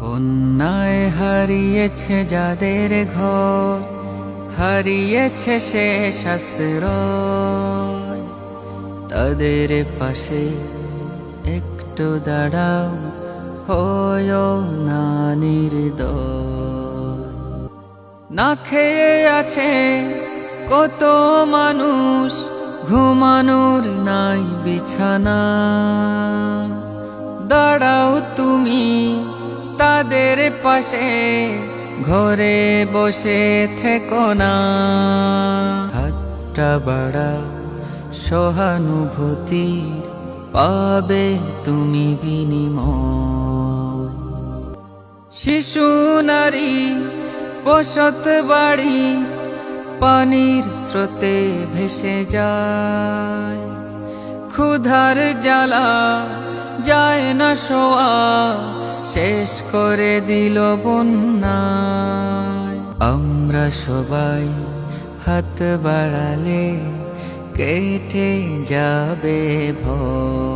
বন্যায় হারিয়েছে যাদের ঘর, হারিয়েছে সে আশ্রয় তাদের পাশে একটু দাঁড়াও হয় না নির্দয়। না খেয়ে আছে কত মানুষ, ঘুমানোর নাই বিছানা। দাঁড়াও তুমি তাদের পাশে ঘরে বসে থেকো না। হাতটা বাড়াও সহানুভূতির পাবে তুমি বিনিময়। শিশু, নারী, বসত বাড়ি পানির স্রোতে ভেসে যায়। ক্ষুধার জ্বালা যায় না শোয়া। শেষ করে দিল বন্যায়। আমরা সবাই হাত বাড়ালে কেটে যাবে ভয়।